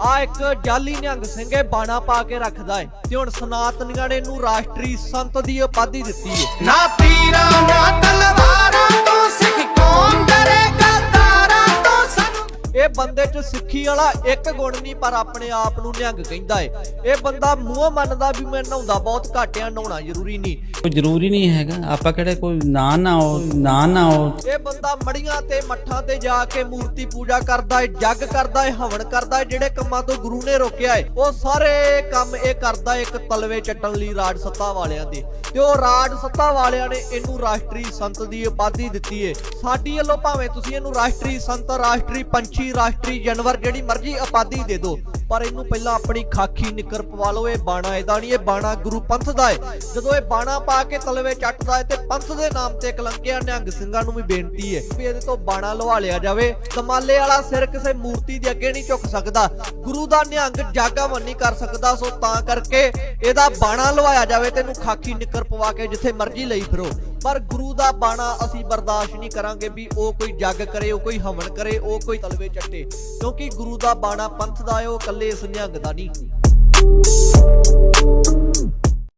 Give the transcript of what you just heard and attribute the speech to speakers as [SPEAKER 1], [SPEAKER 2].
[SPEAKER 1] ਆ ਇੱਕ ਜਾਲੀ ਨਿਹੰਗ ਸਿੰਘ ਇਹ ਬਾਣਾ ਪਾ ਕੇ ਰੱਖਦਾ ਏ ਤੇ ਹੁਣ ਸਨਾਤਨੀਆਂ ਨੇ ਇਹਨੂੰ ਰਾਸ਼ਟਰੀ ਸੰਤ ਦੀ ਉਪਾਧੀ ਦਿੱਤੀ ਏ
[SPEAKER 2] ਨਾ ਤੀਰਾਂ
[SPEAKER 1] ਇਹ ਬੰਦੇ 'ਚ ਸਿੱਖੀ ਵਾਲਾ ਇੱਕ ਗੁਣ ਨਹੀਂ ਪਰ ਆਪਣੇ ਆਪ ਨੂੰ ਨਿਹੰਗ ਕਹਿੰਦਾ ਏ। ਇਹ ਬੰਦਾ ਮੂੰਹ ਮੰਨਦਾ ਵੀ ਮੈਂ ਨਹਾਉਂਦਾ ਬਹੁਤ ਘੱਟ ਆ ਨਹਾਉਣਾ ਜ਼ਰੂਰੀ ਨਹੀਂ।
[SPEAKER 3] ਕੋਈ ਜ਼ਰੂਰੀ ਨਹੀਂ ਹੈਗਾ। ਆਪਾਂ ਕਿਹੜੇ ਕੋਈ ਨਾ ਨਾ ਹੋ ਨਾ ਨਾ ਹੋ
[SPEAKER 1] ਇਹ ਬੰਦਾ ਮੜੀਆਂ ਤੇ ਮੱਠਾਂ ਤੇ ਜਾ ਕੇ ਮੂਰਤੀ ਪੂਜਾ ਕਰਦਾ ਏ ਜੱਗ ਕਰਦਾ ਏ ਹਵਨ ਕਰਦਾ ਏ ਜਿਹੜੇ ਕੰਮਾਂ ਤੋਂ ਗੁਰੂ ਨੇ ਰੋਕਿਆ ਏ ਉਹ ਸਾਰੇ ਕੰਮ ਇਹ ਕਰਦਾ ਏ ਇੱਕ ਤਲਵੇ ਚੱਟਣ ਲਈ ਰਾਜ ਸੱਤਾ ਵਾਲਿਆਂ ਦੇ। ਤੇ ਉਹ ਰਾਜ ਸੱਤਾ ਵਾਲਿਆਂ ਨੇ ਇਹਨੂੰ ਰਾਸ਼ਟਰੀ ਸੰਤ ਦੀ ਉਪਾਧੀ ਦਿੱਤੀ ਏ। ਸਾਡੀ ਵੱਲੋਂ ਭਾਵੇਂ ਤੁਸੀਂ ਇਹਨੂੰ ਰਾਸ਼ਟਰੀ ਸੰਤ ਰਾਸ਼ਟਰੀ ਪੰਛੀ ਰਾਸ਼ਟਰੀ ਜਾਨਵਰ ਜਿਹੜੀ ਮਰਜ਼ੀ ਉਪਾਧੀ ਦੇ ਦਿਓ, ਪਰ ਇਹਨੂੰ ਪਹਿਲਾਂ ਆਪਣੀ ਖਾਕੀ ਨਿੱਕਰ ਪਵਾ ਲਓ, ਇਹ ਬਾਣਾ ਇਹਦਾ ਨਹੀਂ, ਇਹ ਬਾਣਾ ਗੁਰੂ ਪੰਥ ਦਾ ਏ ਜਦੋਂ ਇਹ ਬਾਣਾ ਪਾ ਕੇ ਤਲਵੇ ਚੱਟਦਾ ਏ ਤੇ ਪੰਥ ਦੇ ਨਾਮ ਤੇ ਕਲੰਕਿਆ ਨਿਹੰਗ ਸਿੰਘਾਂ ਨੂੰ ਵੀ ਬੇਨਤੀ ਹੈ ਵੀ ਇਹਦੇ ਤੋਂ ਬਾਣਾ ਲਵਾ ਲਿਆ ਜਾਵੇ। ਕਮਾਲੇ ਵਾਲਾ ਸਿਰ ਕਿਸੇ ਮੂਰਤੀ ਦੇ ਅੱਗੇ ਨਹੀਂ ਝੁਕ ਸਕਦਾ। ਗੁਰੂ ਦਾ ਨਿਹੰਗ ਜਾਗਾਵਨ ਨਹੀਂ ਕਰ ਸਕਦਾ, ਸੋ ਤਾਂ ਕਰਕੇ ਇਹਦਾ ਬਾਣਾ ਲਵਾਇਆ ਜਾਵੇ ਤੇ ਇਹਨੂੰ ਖਾਕੀ ਨਿੱਕਰ ਪਵਾ ਕੇ ਜਿੱਥੇ ਮਰਜ਼ੀ ਲਈ ਫਿਰੋ। ਪਰ ਗੁਰੂ ਦਾ ਬਾਣਾ ਅਸੀਂ ਬਰਦਾਸ਼ਤ ਨਹੀਂ ਕਰਾਂਗੇ ਵੀ ਉਹ ਕੋਈ ਜੱਗ ਕਰੇ, ਉਹ ਕੋਈ ਹਵਨ ਕਰੇ, ਉਹ ਕੋਈ ਤਲਵੇ ਚੱਟੇ। ਕਿਉਂਕਿ ਗੁਰੂ ਦਾ ਬਾਣਾ ਪੰਥ ਦਾ ਹੈ, ਉਹ ਇਕੱਲੇ ਇਸ ਦਾ ਨਹੀਂ।